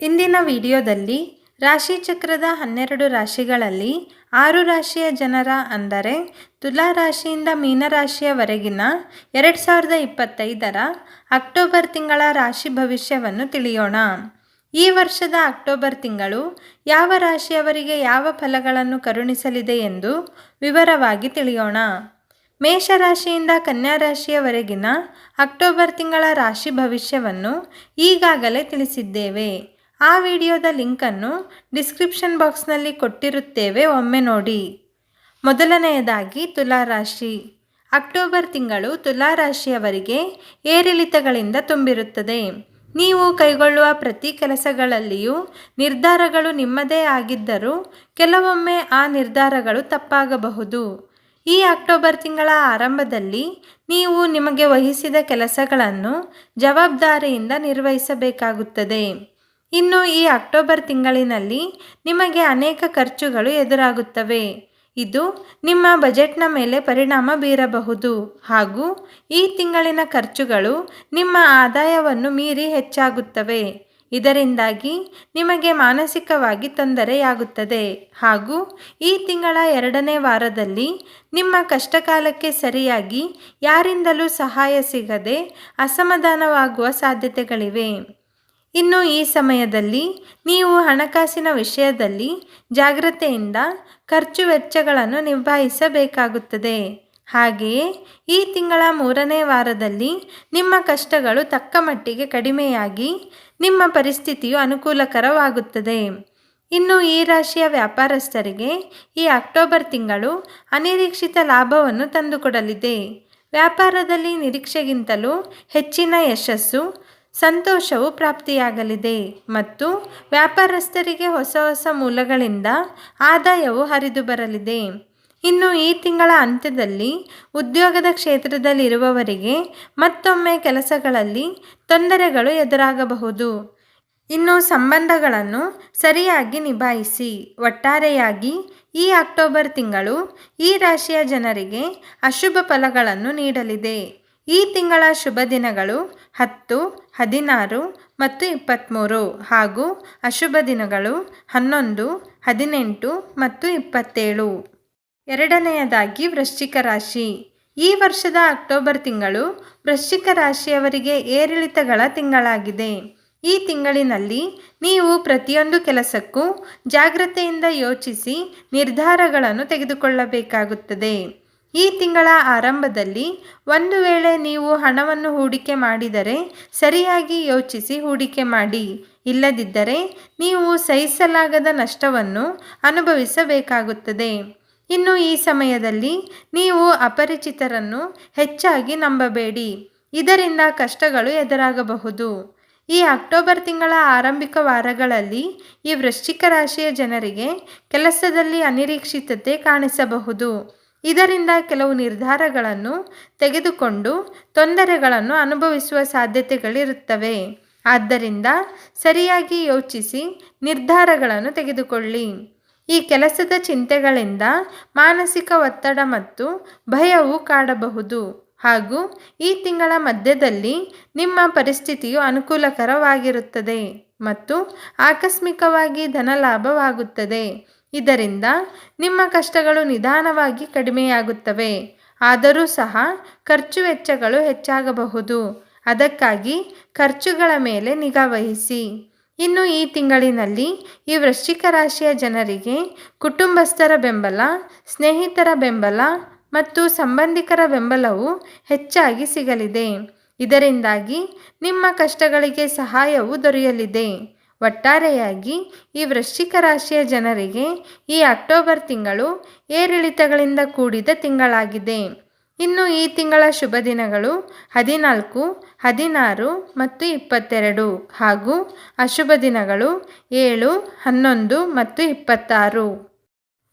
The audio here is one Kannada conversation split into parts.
ಇಂದಿನ ವಿಡಿಯೋದಲ್ಲಿ ರಾಶಿ ಚಕ್ರದ ಹನ್ನೆರಡು ರಾಶಿಗಳಲ್ಲಿ ಆರು ರಾಶಿಯ ಜನರ ಅಂದರೆ ತುಲಾ ರಾಶಿಯಿಂದ ಮೀನರಾಶಿಯವರೆಗಿನ ಎರಡು ಸಾವಿರದ ಇಪ್ಪತ್ತೈದರ ಅಕ್ಟೋಬರ್ ತಿಂಗಳ ರಾಶಿ ಭವಿಷ್ಯವನ್ನು ತಿಳಿಯೋಣ. ಈ ವರ್ಷದ ಅಕ್ಟೋಬರ್ ತಿಂಗಳು ಯಾವ ರಾಶಿಯವರಿಗೆ ಯಾವ ಫಲಗಳನ್ನು ಕರುಣಿಸಲಿದೆ ಎಂದು ವಿವರವಾಗಿ ತಿಳಿಯೋಣ. ಮೇಷರಾಶಿಯಿಂದ ಕನ್ಯಾ ರಾಶಿಯವರೆಗಿನ ಅಕ್ಟೋಬರ್ ತಿಂಗಳ ರಾಶಿ ಭವಿಷ್ಯವನ್ನು ಈಗಾಗಲೇ ತಿಳಿಸಿದ್ದೇವೆ. ಆ ವಿಡಿಯೋದ ಲಿಂಕನ್ನು ಡಿಸ್ಕ್ರಿಪ್ಷನ್ ಬಾಕ್ಸ್ನಲ್ಲಿ ಕೊಟ್ಟಿರುತ್ತೇವೆ, ಒಮ್ಮೆ ನೋಡಿ. ಮೊದಲನೆಯದಾಗಿ ತುಲಾರಾಶಿ. ಅಕ್ಟೋಬರ್ ತಿಂಗಳು ತುಲಾರಾಶಿಯವರಿಗೆ ಏರಿಳಿತಗಳಿಂದ ತುಂಬಿರುತ್ತದೆ. ನೀವು ಕೈಗೊಳ್ಳುವ ಪ್ರತಿ ಕೆಲಸಗಳಲ್ಲಿಯೂ ನಿರ್ಧಾರಗಳು ನಿಮ್ಮದೇ ಆಗಿದ್ದರೂ ಕೆಲವೊಮ್ಮೆ ಆ ನಿರ್ಧಾರಗಳು ತಪ್ಪಾಗಬಹುದು. ಈ ಅಕ್ಟೋಬರ್ ತಿಂಗಳ ಆರಂಭದಲ್ಲಿ ನೀವು ನಿಮಗೆ ವಹಿಸಿದ ಕೆಲಸಗಳನ್ನು ಜವಾಬ್ದಾರಿಯಿಂದ ನಿರ್ವಹಿಸಬೇಕಾಗುತ್ತದೆ. ಇನ್ನು ಈ ಅಕ್ಟೋಬರ್ ತಿಂಗಳಿನಲ್ಲಿ ನಿಮಗೆ ಅನೇಕ ಖರ್ಚುಗಳು ಎದುರಾಗುತ್ತವೆ. ಇದು ನಿಮ್ಮ ಬಜೆಟ್ನ ಮೇಲೆ ಪರಿಣಾಮ ಬೀರಬಹುದು. ಹಾಗೂ ಈ ತಿಂಗಳಿನ ಖರ್ಚುಗಳು ನಿಮ್ಮ ಆದಾಯವನ್ನು ಮೀರಿ ಹೆಚ್ಚಾಗುತ್ತವೆ. ಇದರಿಂದಾಗಿ ನಿಮಗೆ ಮಾನಸಿಕವಾಗಿ ತೊಂದರೆಯಾಗುತ್ತದೆ. ಹಾಗೂ ಈ ತಿಂಗಳ ಎರಡನೇ ವಾರದಲ್ಲಿ ನಿಮ್ಮ ಕಷ್ಟಕಾಲಕ್ಕೆ ಸರಿಯಾಗಿ ಯಾರಿಂದಲೂ ಸಹಾಯ ಸಿಗದೆ ಅಸಮಾಧಾನವಾಗುವ ಸಾಧ್ಯತೆಗಳಿವೆ. ಇನ್ನು ಈ ಸಮಯದಲ್ಲಿ ನೀವು ಹಣಕಾಸಿನ ವಿಷಯದಲ್ಲಿ ಜಾಗ್ರತೆಯಿಂದ ಖರ್ಚು ವೆಚ್ಚಗಳನ್ನು ನಿಭಾಯಿಸಬೇಕಾಗುತ್ತದೆ. ಹಾಗೆಯೇ ಈ ತಿಂಗಳ ಮೂರನೇ ವಾರದಲ್ಲಿ ನಿಮ್ಮ ಕಷ್ಟಗಳು ತಕ್ಕ ಮಟ್ಟಿಗೆ ಕಡಿಮೆಯಾಗಿ ನಿಮ್ಮ ಪರಿಸ್ಥಿತಿಯು ಅನುಕೂಲಕರವಾಗುತ್ತದೆ. ಇನ್ನು ಈ ರಾಶಿಯ ವ್ಯಾಪಾರಸ್ಥರಿಗೆ ಈ ಅಕ್ಟೋಬರ್ ತಿಂಗಳು ಅನಿರೀಕ್ಷಿತ ಲಾಭವನ್ನು ತಂದುಕೊಡಲಿದೆ. ವ್ಯಾಪಾರದಲ್ಲಿ ನಿರೀಕ್ಷೆಗಿಂತಲೂ ಹೆಚ್ಚಿನ ಯಶಸ್ಸು ಸಂತೋಷವು ಪ್ರಾಪ್ತಿಯಾಗಲಿದೆ ಮತ್ತು ವ್ಯಾಪಾರಸ್ಥರಿಗೆ ಹೊಸ ಹೊಸ ಮೂಲಗಳಿಂದ ಆದಾಯವು ಹರಿದು ಬರಲಿದೆ. ಇನ್ನು ಈ ತಿಂಗಳ ಅಂತ್ಯದಲ್ಲಿ ಉದ್ಯೋಗದ ಕ್ಷೇತ್ರದಲ್ಲಿರುವವರಿಗೆ ಮತ್ತೊಮ್ಮೆ ಕೆಲಸಗಳಲ್ಲಿ ತೊಂದರೆಗಳು ಎದುರಾಗಬಹುದು. ಇನ್ನು ಸಂಬಂಧಗಳನ್ನು ಸರಿಯಾಗಿ ನಿಭಾಯಿಸಿ, ಒಟ್ಟಾರೆಯಾಗಿ ಈ ಅಕ್ಟೋಬರ್ ತಿಂಗಳು ಈ ರಾಶಿಯ ಜನರಿಗೆ ಅಶುಭ ಫಲಗಳನ್ನು ನೀಡಲಿದೆ. ಈ ತಿಂಗಳ ಶುಭ ದಿನಗಳು ಹತ್ತು, ಹದಿನಾರು ಮತ್ತು ಇಪ್ಪತ್ತ್ಮೂರು ಹಾಗೂ ಅಶುಭ ದಿನಗಳು ಹನ್ನೊಂದು, ಹದಿನೆಂಟು ಮತ್ತು ಇಪ್ಪತ್ತೇಳು. ಎರಡನೆಯದಾಗಿ ವೃಶ್ಚಿಕ ರಾಶಿ. ಈ ವರ್ಷದ ಅಕ್ಟೋಬರ್ ತಿಂಗಳು ವೃಶ್ಚಿಕ ರಾಶಿಯವರಿಗೆ ಏರಿಳಿತಗಳ ತಿಂಗಳಾಗಿದೆ. ಈ ತಿಂಗಳಿನಲ್ಲಿ ನೀವು ಪ್ರತಿಯೊಂದು ಕೆಲಸಕ್ಕೂ ಜಾಗ್ರತೆಯಿಂದ ಯೋಚಿಸಿ ನಿರ್ಧಾರಗಳನ್ನು ತೆಗೆದುಕೊಳ್ಳಬೇಕಾಗುತ್ತದೆ. ಈ ತಿಂಗಳ ಆರಂಭದಲ್ಲಿ ಒಂದು ವೇಳೆ ನೀವು ಹಣವನ್ನು ಹೂಡಿಕೆ ಮಾಡಿದರೆ ಸರಿಯಾಗಿ ಯೋಚಿಸಿ ಹೂಡಿಕೆ ಮಾಡಿ. ಇಲ್ಲದಿದ್ದರೆ ನೀವು ಸಹಿಸಲಾಗದ ನಷ್ಟವನ್ನು ಅನುಭವಿಸಬೇಕಾಗುತ್ತದೆ. ಇನ್ನು ಈ ಸಮಯದಲ್ಲಿ ನೀವು ಅಪರಿಚಿತರನ್ನು ಹೆಚ್ಚಾಗಿ ನಂಬಬೇಡಿ. ಇದರಿಂದ ಕಷ್ಟಗಳು ಎದುರಾಗಬಹುದು. ಈ ಅಕ್ಟೋಬರ್ ತಿಂಗಳ ಆರಂಭಿಕ ವಾರಗಳಲ್ಲಿ ಈ ವೃಶ್ಚಿಕ ರಾಶಿಯ ಜನರಿಗೆ ಕೆಲಸದಲ್ಲಿ ಅನಿರೀಕ್ಷಿತತೆ ಕಾಣಿಸಬಹುದು. ಇದರಿಂದ ಕೆಲವು ನಿರ್ಧಾರಗಳನ್ನು ತೆಗೆದುಕೊಂಡು ತೊಂದರೆಗಳನ್ನು ಅನುಭವಿಸುವ ಸಾಧ್ಯತೆಗಳಿರುತ್ತವೆ. ಆದ್ದರಿಂದ ಸರಿಯಾಗಿ ಯೋಚಿಸಿ ನಿರ್ಧಾರಗಳನ್ನು ತೆಗೆದುಕೊಳ್ಳಿ. ಈ ಕೆಲಸದ ಚಿಂತೆಗಳಿಂದ ಮಾನಸಿಕ ಒತ್ತಡ ಮತ್ತು ಭಯವು ಕಾಡಬಹುದು ಹಾಗೂ ಈ ತಿಂಗಳ ಮಧ್ಯದಲ್ಲಿ ನಿಮ್ಮ ಪರಿಸ್ಥಿತಿಯು ಅನುಕೂಲಕರವಾಗಿರುತ್ತದೆ ಮತ್ತು ಆಕಸ್ಮಿಕವಾಗಿ ಧನಲಾಭವಾಗುತ್ತದೆ. ಇದರಿಂದ ನಿಮ್ಮ ಕಷ್ಟಗಳು ನಿಧಾನವಾಗಿ ಕಡಿಮೆಯಾಗುತ್ತವೆ. ಆದರೂ ಸಹ ಖರ್ಚು ವೆಚ್ಚಗಳು ಹೆಚ್ಚಾಗಬಹುದು. ಅದಕ್ಕಾಗಿ ಖರ್ಚುಗಳ ಮೇಲೆ ನಿಗಾ ವಹಿಸಿ. ಇನ್ನು ಈ ತಿಂಗಳಿನಲ್ಲಿ ಈ ವೃಶ್ಚಿಕ ರಾಶಿಯ ಜನರಿಗೆ ಕುಟುಂಬಸ್ಥರ ಬೆಂಬಲ, ಸ್ನೇಹಿತರ ಬೆಂಬಲ ಮತ್ತು ಸಂಬಂಧಿಕರ ಬೆಂಬಲವು ಹೆಚ್ಚಾಗಿ ಸಿಗಲಿದೆ. ಇದರಿಂದಾಗಿ ನಿಮ್ಮ ಕಷ್ಟಗಳಿಗೆ ಸಹಾಯವು ದೊರೆಯಲಿದೆ. ಒಟ್ಟಾರೆಯಾಗಿ ಈ ವೃಶ್ಚಿಕ ರಾಶಿಯ ಜನರಿಗೆ ಈ ಅಕ್ಟೋಬರ್ ತಿಂಗಳು ಏರಿಳಿತಗಳಿಂದ ಕೂಡಿದ ತಿಂಗಳಾಗಿದೆ. ಇನ್ನು ಈ ತಿಂಗಳ ಶುಭ ದಿನಗಳು ಹದಿನಾಲ್ಕು, ಹದಿನಾರು ಮತ್ತು ಇಪ್ಪತ್ತೆರಡು ಹಾಗೂ ಅಶುಭ ದಿನಗಳು ಏಳು, ಹನ್ನೊಂದು ಮತ್ತು ಇಪ್ಪತ್ತಾರು.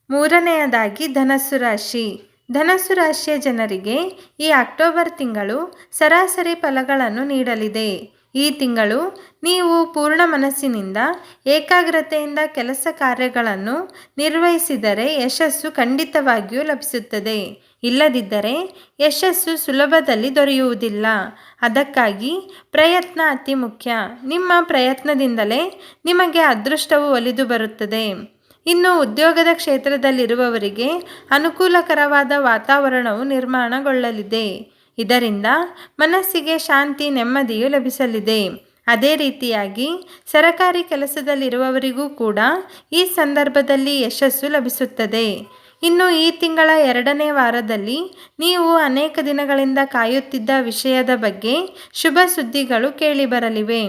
ಮೂರನೆಯದಾಗಿ ಧನಸ್ಸು ರಾಶಿ. ಧನಸ್ಸು ರಾಶಿಯ ಜನರಿಗೆ ಈ ಅಕ್ಟೋಬರ್ ತಿಂಗಳು ಸರಾಸರಿ ಫಲಗಳನ್ನು ನೀಡಲಿದೆ. ಈ ತಿಂಗಳು ನೀವು ಪೂರ್ಣ ಮನಸ್ಸಿನಿಂದ ಏಕಾಗ್ರತೆಯಿಂದ ಕೆಲಸ ಕಾರ್ಯಗಳನ್ನು ನಿರ್ವಹಿಸಿದರೆ ಯಶಸ್ಸು ಖಂಡಿತವಾಗಿಯೂ ಲಭಿಸುತ್ತದೆ. ಇಲ್ಲದಿದ್ದರೆ ಯಶಸ್ಸು ಸುಲಭದಲ್ಲಿ ದೊರೆಯುವುದಿಲ್ಲ. ಅದಕ್ಕಾಗಿ ಪ್ರಯತ್ನ ಅತಿ ಮುಖ್ಯ. ನಿಮ್ಮ ಪ್ರಯತ್ನದಿಂದಲೇ ನಿಮಗೆ ಅದೃಷ್ಟವು ಒಲಿದು ಬರುತ್ತದೆ. ಇನ್ನು ಉದ್ಯೋಗದ ಕ್ಷೇತ್ರದಲ್ಲಿರುವವರಿಗೆ ಅನುಕೂಲಕರವಾದ ವಾತಾವರಣವು ನಿರ್ಮಾಣಗೊಳ್ಳಲಿದೆ. ಇದರಿಂದ ಮನಸ್ಸಿಗೆ ಶಾಂತಿ ನೆಮ್ಮದಿಯು ಲಭಿಸಲಿದೆ. ಅದೇ ರೀತಿಯಾಗಿ ಸರಕಾರಿ ಕೆಲಸದಲ್ಲಿರುವವರಿಗೂ ಕೂಡ ಈ ಸಂದರ್ಭದಲ್ಲಿ ಯಶಸ್ಸು ಲಭಿಸುತ್ತದೆ. ಇನ್ನು ಈ ತಿಂಗಳ ಎರಡನೇ ವಾರದಲ್ಲಿ ನೀವು ಅನೇಕ ದಿನಗಳಿಂದ ಕಾಯುತ್ತಿದ್ದ ವಿಷಯದ ಬಗ್ಗೆ ಶುಭ ಸುದ್ದಿಗಳು ಕೇಳಿಬರಲಿವೆ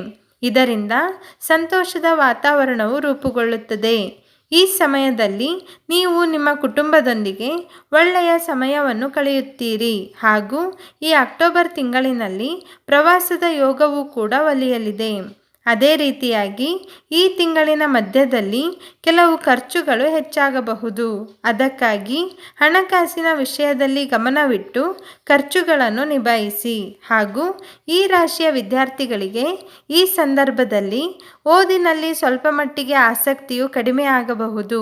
ಇದರಿಂದ ಸಂತೋಷದ ವಾತಾವರಣವು ರೂಪುಗೊಳ್ಳುತ್ತದೆ. ಈ ಸಮಯದಲ್ಲಿ ನೀವು ನಿಮ್ಮ ಕುಟುಂಬದೊಂದಿಗೆ ಒಳ್ಳೆಯ ಸಮಯವನ್ನು ಕಳೆಯುತ್ತೀರಿ. ಹಾಗೂ ಈ ಅಕ್ಟೋಬರ್ ತಿಂಗಳಿನಲ್ಲಿ ಪ್ರವಾಸದ ಯೋಗವೂ ಕೂಡ ಒಲಿಯಲಿದೆ. ಅದೇ ರೀತಿಯಾಗಿ ಈ ತಿಂಗಳಿನ ಮಧ್ಯದಲ್ಲಿ ಕೆಲವು ಖರ್ಚುಗಳು ಹೆಚ್ಚಾಗಬಹುದು. ಅದಕ್ಕಾಗಿ ಹಣಕಾಸಿನ ವಿಷಯದಲ್ಲಿ ಗಮನವಿಟ್ಟು ಖರ್ಚುಗಳನ್ನು ನಿಭಾಯಿಸಿ. ಹಾಗೂ ಈ ರಾಶಿಯ ವಿದ್ಯಾರ್ಥಿಗಳಿಗೆ ಈ ಸಂದರ್ಭದಲ್ಲಿ ಓದಿನಲ್ಲಿ ಸ್ವಲ್ಪ ಮಟ್ಟಿಗೆ ಆಸಕ್ತಿಯು ಕಡಿಮೆ ಆಗಬಹುದು.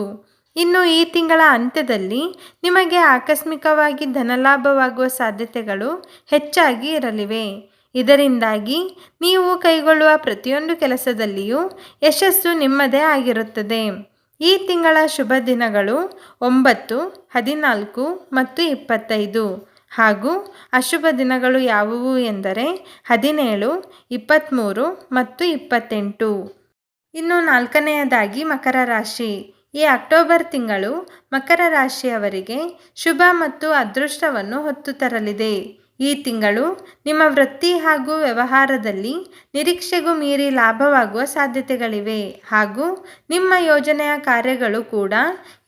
ಇನ್ನು ಈ ತಿಂಗಳ ಅಂತ್ಯದಲ್ಲಿ ನಿಮಗೆ ಆಕಸ್ಮಿಕವಾಗಿ ಧನಲಾಭವಾಗುವ ಸಾಧ್ಯತೆಗಳು ಹೆಚ್ಚಾಗಿ ಇರಲಿವೆ. ಇದರಿಂದಾಗಿ ನೀವು ಕೈಗೊಳ್ಳುವ ಪ್ರತಿಯೊಂದು ಕೆಲಸದಲ್ಲಿಯೂ ಯಶಸ್ಸು ನಿಮ್ಮದೇ ಆಗಿರುತ್ತದೆ. ಈ ತಿಂಗಳ ಶುಭ ದಿನಗಳು ಒಂಬತ್ತು, ಹದಿನಾಲ್ಕು ಮತ್ತು ಇಪ್ಪತ್ತೈದು. ಹಾಗೂ ಅಶುಭ ದಿನಗಳು ಯಾವುವು ಎಂದರೆ ಹದಿನೇಳು ಇಪ್ಪತ್ತ್ಮೂರು ಮತ್ತು ಇಪ್ಪತ್ತೆಂಟು. ಇನ್ನು ನಾಲ್ಕನೆಯದಾಗಿ ಮಕರ ರಾಶಿ. ಈ ಅಕ್ಟೋಬರ್ ತಿಂಗಳು ಮಕರ ರಾಶಿಯವರಿಗೆ ಶುಭ ಮತ್ತು ಅದೃಷ್ಟವನ್ನು ಹೊತ್ತು ತರಲಿದೆ. ಈ ತಿಂಗಳು ನಿಮ್ಮ ವೃತ್ತಿ ಹಾಗೂ ವ್ಯವಹಾರದಲ್ಲಿ ನಿರೀಕ್ಷೆಗೂ ಮೀರಿ ಲಾಭವಾಗುವ ಸಾಧ್ಯತೆಗಳಿವೆ. ಹಾಗೂ ನಿಮ್ಮ ಯೋಜನೆಯ ಕಾರ್ಯಗಳು ಕೂಡ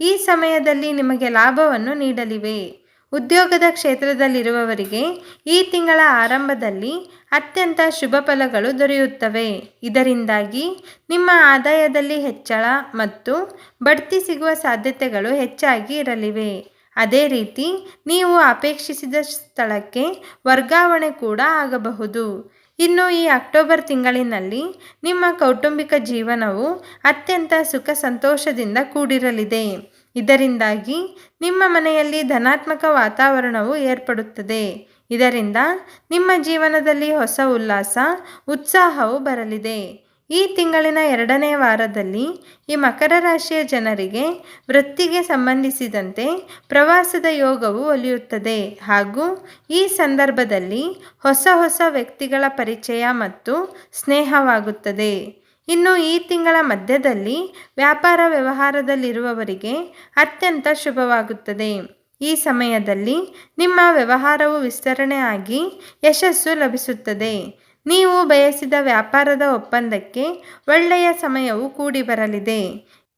ಈ ಸಮಯದಲ್ಲಿ ನಿಮಗೆ ಲಾಭವನ್ನು ನೀಡಲಿವೆ. ಉದ್ಯೋಗದ ಕ್ಷೇತ್ರದಲ್ಲಿರುವವರಿಗೆ ಈ ತಿಂಗಳ ಆರಂಭದಲ್ಲಿ ಅತ್ಯಂತ ಶುಭ ಫಲಗಳು ದೊರೆಯುತ್ತವೆ. ಇದರಿಂದಾಗಿ ನಿಮ್ಮ ಆದಾಯದಲ್ಲಿ ಹೆಚ್ಚಳ ಮತ್ತು ಬಡ್ತಿ ಸಿಗುವ ಸಾಧ್ಯತೆಗಳು ಹೆಚ್ಚಾಗಿ ಇರಲಿವೆ. ಅದೇ ರೀತಿ ನೀವು ಅಪೇಕ್ಷಿಸಿದ ಸ್ಥಳಕ್ಕೆ ವರ್ಗಾವಣೆ ಕೂಡ ಆಗಬಹುದು. ಇನ್ನು ಈ ಅಕ್ಟೋಬರ್ ತಿಂಗಳಿನಲ್ಲಿ ನಿಮ್ಮ ಕೌಟುಂಬಿಕ ಜೀವನವು ಅತ್ಯಂತ ಸುಖ ಸಂತೋಷದಿಂದ ಕೂಡಿರಲಿದೆ. ಇದರಿಂದಾಗಿ ನಿಮ್ಮ ಮನೆಯಲ್ಲಿ ಧನಾತ್ಮಕ ವಾತಾವರಣವು ಏರ್ಪಡುತ್ತದೆ. ಇದರಿಂದ ನಿಮ್ಮ ಜೀವನದಲ್ಲಿ ಹೊಸ ಉಲ್ಲಾಸ, ಉತ್ಸಾಹವು ಬರಲಿದೆ. ಈ ತಿಂಗಳಿನ ಎರಡನೇ ವಾರದಲ್ಲಿ ಈ ಮಕರ ರಾಶಿಯ ಜನರಿಗೆ ವೃತ್ತಿಗೆ ಸಂಬಂಧಿಸಿದಂತೆ ಪ್ರವಾಸದ ಯೋಗವು ಒಲಿಯುತ್ತದೆ. ಹಾಗೂ ಈ ಸಂದರ್ಭದಲ್ಲಿ ಹೊಸ ಹೊಸ ವ್ಯಕ್ತಿಗಳ ಪರಿಚಯ ಮತ್ತು ಸ್ನೇಹವಾಗುತ್ತದೆ. ಇನ್ನು ಈ ತಿಂಗಳ ಮಧ್ಯದಲ್ಲಿ ವ್ಯಾಪಾರ ವ್ಯವಹಾರದಲ್ಲಿರುವವರಿಗೆ ಅತ್ಯಂತ ಶುಭವಾಗುತ್ತದೆ. ಈ ಸಮಯದಲ್ಲಿ ನಿಮ್ಮ ವ್ಯವಹಾರವು ವಿಸ್ತರಣೆ ಆಗಿ ಯಶಸ್ಸು ಲಭಿಸುತ್ತದೆ. ನೀವು ಬಯಸಿದ ವ್ಯಾಪಾರದ ಒಪ್ಪಂದಕ್ಕೆ ಒಳ್ಳೆಯ ಸಮಯವು ಕೂಡಿ ಬರಲಿದೆ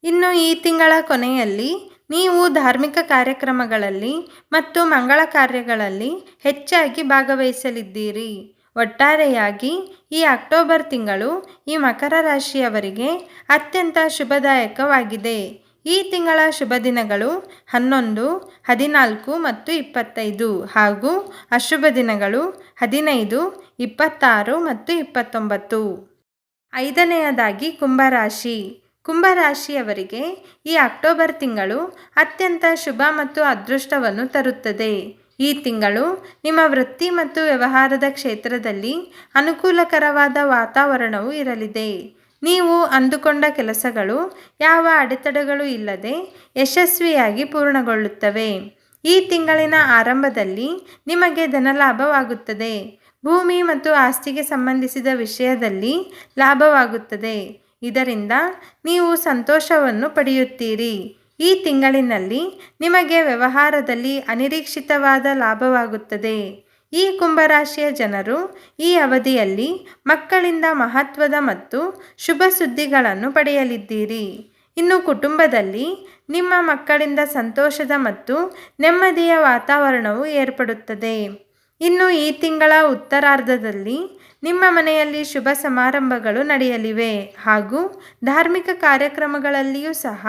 ಇನ್ನು ಈ ತಿಂಗಳ ಕೊನೆಯಲ್ಲಿ ನೀವು ಧಾರ್ಮಿಕ ಕಾರ್ಯಕ್ರಮಗಳಲ್ಲಿ ಮತ್ತು ಮಂಗಳ ಕಾರ್ಯಗಳಲ್ಲಿ ಹೆಚ್ಚಾಗಿ ಭಾಗವಹಿಸಲಿದ್ದೀರಿ. ಒಟ್ಟಾರೆಯಾಗಿ ಈ ಅಕ್ಟೋಬರ್ ತಿಂಗಳು ಈ ಮಕರ ರಾಶಿಯವರಿಗೆ ಅತ್ಯಂತ ಶುಭದಾಯಕವಾಗಿದೆ. ಈ ತಿಂಗಳ ಶುಭ ದಿನಗಳು ಹನ್ನೊಂದು, ಹದಿನಾಲ್ಕು ಮತ್ತು ಇಪ್ಪತ್ತೈದು ಹಾಗೂ ಅಶುಭ ದಿನಗಳು ಹದಿನೈದು ಇಪ್ಪತ್ತಾರು ಮತ್ತು ಇಪ್ಪತ್ತೊಂಬತ್ತು. ಐದನೆಯದಾಗಿ ಕುಂಭರಾಶಿ. ಕುಂಭರಾಶಿಯವರಿಗೆ ಈ ಅಕ್ಟೋಬರ್ ತಿಂಗಳು ಅತ್ಯಂತ ಶುಭ ಮತ್ತು ಅದೃಷ್ಟವನ್ನು ತರುತ್ತದೆ. ಈ ತಿಂಗಳು ನಿಮ್ಮ ವೃತ್ತಿ ಮತ್ತು ವ್ಯವಹಾರದ ಕ್ಷೇತ್ರದಲ್ಲಿ ಅನುಕೂಲಕರವಾದ ವಾತಾವರಣವು ಇರಲಿದೆ. ನೀವು ಅಂದುಕೊಂಡ ಕೆಲಸಗಳು ಯಾವ ಅಡೆತಡೆಗಳು ಇಲ್ಲದೆ ಯಶಸ್ವಿಯಾಗಿ ಪೂರ್ಣಗೊಳ್ಳುತ್ತವೆ. ಈ ತಿಂಗಳಿನ ಆರಂಭದಲ್ಲಿ ನಿಮಗೆ ಧನಲಾಭವಾಗುತ್ತದೆ. ಭೂಮಿ ಮತ್ತು ಆಸ್ತಿಗೆ ಸಂಬಂಧಿಸಿದ ವಿಷಯದಲ್ಲಿ ಲಾಭವಾಗುತ್ತದೆ. ಇದರಿಂದ ನೀವು ಸಂತೋಷವನ್ನು ಪಡೆಯುತ್ತೀರಿ. ಈ ತಿಂಗಳಿನಲ್ಲಿ ನಿಮಗೆ ವ್ಯವಹಾರದಲ್ಲಿ ಅನಿರೀಕ್ಷಿತವಾದ ಲಾಭವಾಗುತ್ತದೆ. ಈ ಕುಂಭರಾಶಿಯ ಜನರು ಈ ಅವಧಿಯಲ್ಲಿ ಮಕ್ಕಳಿಂದ ಮಹತ್ವದ ಮತ್ತು ಶುಭ ಸುದ್ದಿಗಳನ್ನು ಪಡೆಯಲಿದ್ದೀರಿ. ಇನ್ನು ಕುಟುಂಬದಲ್ಲಿ ನಿಮ್ಮ ಮಕ್ಕಳಿಂದ ಸಂತೋಷದ ಮತ್ತು ನೆಮ್ಮದಿಯ ವಾತಾವರಣವು ಏರ್ಪಡುತ್ತದೆ. ಇನ್ನು ಈ ತಿಂಗಳ ಉತ್ತರಾರ್ಧದಲ್ಲಿ ನಿಮ್ಮ ಮನೆಯಲ್ಲಿ ಶುಭ ಸಮಾರಂಭಗಳು ನಡೆಯಲಿವೆ. ಹಾಗೂ ಧಾರ್ಮಿಕ ಕಾರ್ಯಕ್ರಮಗಳಲ್ಲಿಯೂ ಸಹ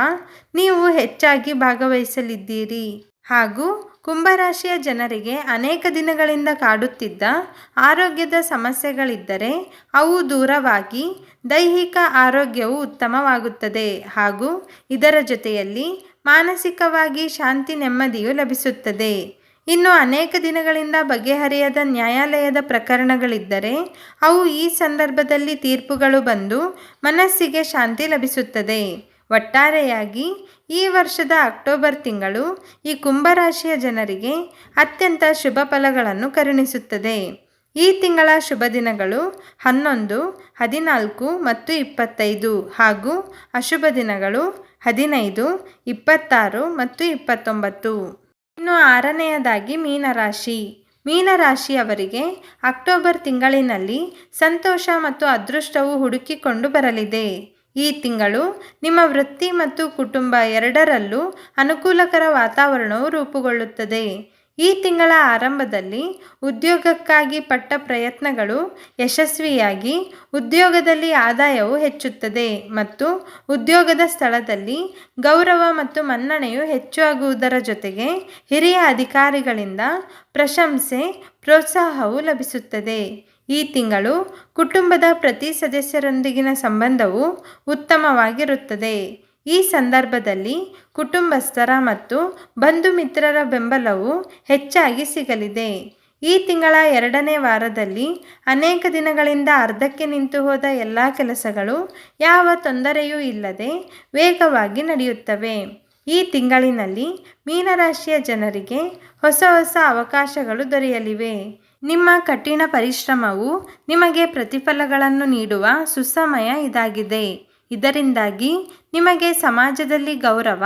ನೀವು ಹೆಚ್ಚಾಗಿ ಭಾಗವಹಿಸಲಿದ್ದೀರಿ. ಹಾಗೂ ಕುಂಭರಾಶಿಯ ಜನರಿಗೆ ಅನೇಕ ದಿನಗಳಿಂದ ಕಾಡುತ್ತಿದ್ದ ಆರೋಗ್ಯದ ಸಮಸ್ಯೆಗಳಿದ್ದರೆ ಅವು ದೂರವಾಗಿ ದೈಹಿಕ ಆರೋಗ್ಯವು ಉತ್ತಮವಾಗುತ್ತದೆ. ಹಾಗೂ ಇದರ ಜೊತೆಯಲ್ಲಿ ಮಾನಸಿಕವಾಗಿ ಶಾಂತಿ ನೆಮ್ಮದಿಯು ಲಭಿಸುತ್ತದೆ. ಇನ್ನು ಅನೇಕ ದಿನಗಳಿಂದ ಬಗೆಹರಿಯದ ನ್ಯಾಯಾಲಯದ ಪ್ರಕರಣಗಳಿದ್ದರೆ ಅವು ಈ ಸಂದರ್ಭದಲ್ಲಿ ತೀರ್ಪುಗಳು ಬಂದು ಮನಸ್ಸಿಗೆ ಶಾಂತಿ ಲಭಿಸುತ್ತದೆ. ಒಟ್ಟಾರೆಯಾಗಿ ಈ ವರ್ಷದ ಅಕ್ಟೋಬರ್ ತಿಂಗಳು ಈ ಕುಂಭರಾಶಿಯ ಜನರಿಗೆ ಅತ್ಯಂತ ಶುಭ ಫಲಗಳನ್ನು ಕರುಣಿಸುತ್ತದೆ. ಈ ತಿಂಗಳ ಶುಭ ದಿನಗಳು ಹನ್ನೊಂದು, ಹದಿನಾಲ್ಕು ಮತ್ತು ಇಪ್ಪತ್ತೈದು ಹಾಗೂ ಅಶುಭ ದಿನಗಳು ಹದಿನೈದು, ಇಪ್ಪತ್ತಾರು ಮತ್ತು ಇಪ್ಪತ್ತೊಂಬತ್ತು. ಇನ್ನು ಆರನೆಯದಾಗಿ ಮೀನರಾಶಿ. ಮೀನರಾಶಿಯವರಿಗೆ ಅಕ್ಟೋಬರ್ ತಿಂಗಳಿನಲ್ಲಿ ಸಂತೋಷ ಮತ್ತು ಅದೃಷ್ಟವು ಹುಡುಕಿಕೊಂಡು ಬರಲಿದೆ. ಈ ತಿಂಗಳು ನಿಮ್ಮ ವೃತ್ತಿ ಮತ್ತು ಕುಟುಂಬ ಎರಡರಲ್ಲೂ ಅನುಕೂಲಕರ ವಾತಾವರಣವು ರೂಪುಗೊಳ್ಳುತ್ತದೆ. ಈ ತಿಂಗಳ ಆರಂಭದಲ್ಲಿ ಉದ್ಯೋಗಕ್ಕಾಗಿ ಪಟ್ಟ ಪ್ರಯತ್ನಗಳು ಯಶಸ್ವಿಯಾಗಿ ಉದ್ಯೋಗದಲ್ಲಿ ಆದಾಯವು ಹೆಚ್ಚುತ್ತದೆ ಮತ್ತು ಉದ್ಯೋಗದ ಸ್ಥಳದಲ್ಲಿ ಗೌರವ ಮತ್ತು ಮನ್ನಣೆಯು ಹೆಚ್ಚಾಗುವುದರ ಜೊತೆಗೆ ಹಿರಿಯ ಅಧಿಕಾರಿಗಳಿಂದ ಪ್ರಶಂಸೆ, ಪ್ರೋತ್ಸಾಹವು ಲಭಿಸುತ್ತದೆ. ಈ ತಿಂಗಳು ಕುಟುಂಬದ ಪ್ರತಿ ಸದಸ್ಯರೊಂದಿಗಿನ ಸಂಬಂಧವು ಉತ್ತಮವಾಗಿರುತ್ತದೆ. ಈ ಸಂದರ್ಭದಲ್ಲಿ ಕುಟುಂಬಸ್ಥರ ಮತ್ತು ಬಂಧು ಮಿತ್ರರ ಬೆಂಬಲವು ಹೆಚ್ಚಾಗಿ ಸಿಗಲಿದೆ. ಈ ತಿಂಗಳ ಎರಡನೇ ವಾರದಲ್ಲಿ ಅನೇಕ ದಿನಗಳಿಂದ ಅರ್ಧಕ್ಕೆ ನಿಂತು ಹೋದ ಎಲ್ಲ ಕೆಲಸಗಳು ಯಾವ ತೊಂದರೆಯೂ ಇಲ್ಲದೆ ವೇಗವಾಗಿ ನಡೆಯುತ್ತವೆ. ಈ ತಿಂಗಳಿನಲ್ಲಿ ಮೀನರಾಶಿಯ ಜನರಿಗೆ ಹೊಸ ಹೊಸ ಅವಕಾಶಗಳು ದೊರೆಯಲಿವೆ. ನಿಮ್ಮ ಕಠಿಣ ಪರಿಶ್ರಮವು ನಿಮಗೆ ಪ್ರತಿಫಲಗಳನ್ನು ನೀಡುವ ಸುಸಮಯ ಇದಾಗಿದೆ. ಇದರಿಂದಾಗಿ ನಿಮಗೆ ಸಮಾಜದಲ್ಲಿ ಗೌರವ,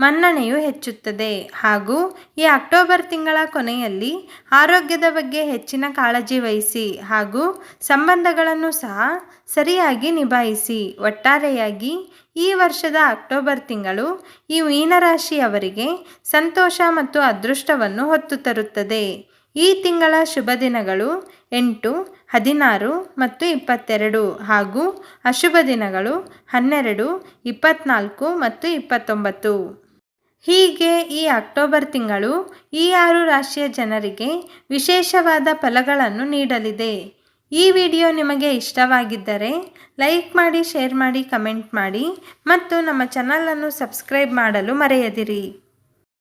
ಮನ್ನಣೆಯು ಹೆಚ್ಚುತ್ತದೆ. ಹಾಗೂ ಈ ಅಕ್ಟೋಬರ್ ತಿಂಗಳ ಕೊನೆಯಲ್ಲಿ ಆರೋಗ್ಯದ ಬಗ್ಗೆ ಹೆಚ್ಚಿನ ಕಾಳಜಿ ವಹಿಸಿ ಹಾಗೂ ಸಂಬಂಧಗಳನ್ನು ಸಹ ಸರಿಯಾಗಿ ನಿಭಾಯಿಸಿ. ಒಟ್ಟಾರೆಯಾಗಿ ಈ ವರ್ಷದ ಅಕ್ಟೋಬರ್ ತಿಂಗಳು ಈ ಮೀನರಾಶಿಯವರಿಗೆ ಸಂತೋಷ ಮತ್ತು ಅದೃಷ್ಟವನ್ನು ಹೊತ್ತು ತರುತ್ತದೆ. ಈ ತಿಂಗಳ ಶುಭ ದಿನಗಳು ಎಂಟು ಹದಿನಾರು ಮತ್ತು ಇಪ್ಪತ್ತೆರಡು ಹಾಗೂ ಅಶುಭ ದಿನಗಳು ಹನ್ನೆರಡು ಇಪ್ಪತ್ತ್ನಾಲ್ಕು ಮತ್ತು ಇಪ್ಪತ್ತೊಂಬತ್ತು. ಹೀಗೆ ಈ ಅಕ್ಟೋಬರ್ ತಿಂಗಳು ಈ ಆರು ರಾಶಿಯ ಜನರಿಗೆ ವಿಶೇಷವಾದ ಫಲಗಳನ್ನು ನೀಡಲಿದೆ. ಈ ವಿಡಿಯೋ ನಿಮಗೆ ಇಷ್ಟವಾಗಿದ್ದರೆ ಲೈಕ್ ಮಾಡಿ, ಶೇರ್ ಮಾಡಿ, ಕಮೆಂಟ್ ಮಾಡಿ ಮತ್ತು ನಮ್ಮ ಚಾನಲನ್ನು ಸಬ್ಸ್ಕ್ರೈಬ್ ಮಾಡಲು ಮರೆಯದಿರಿ.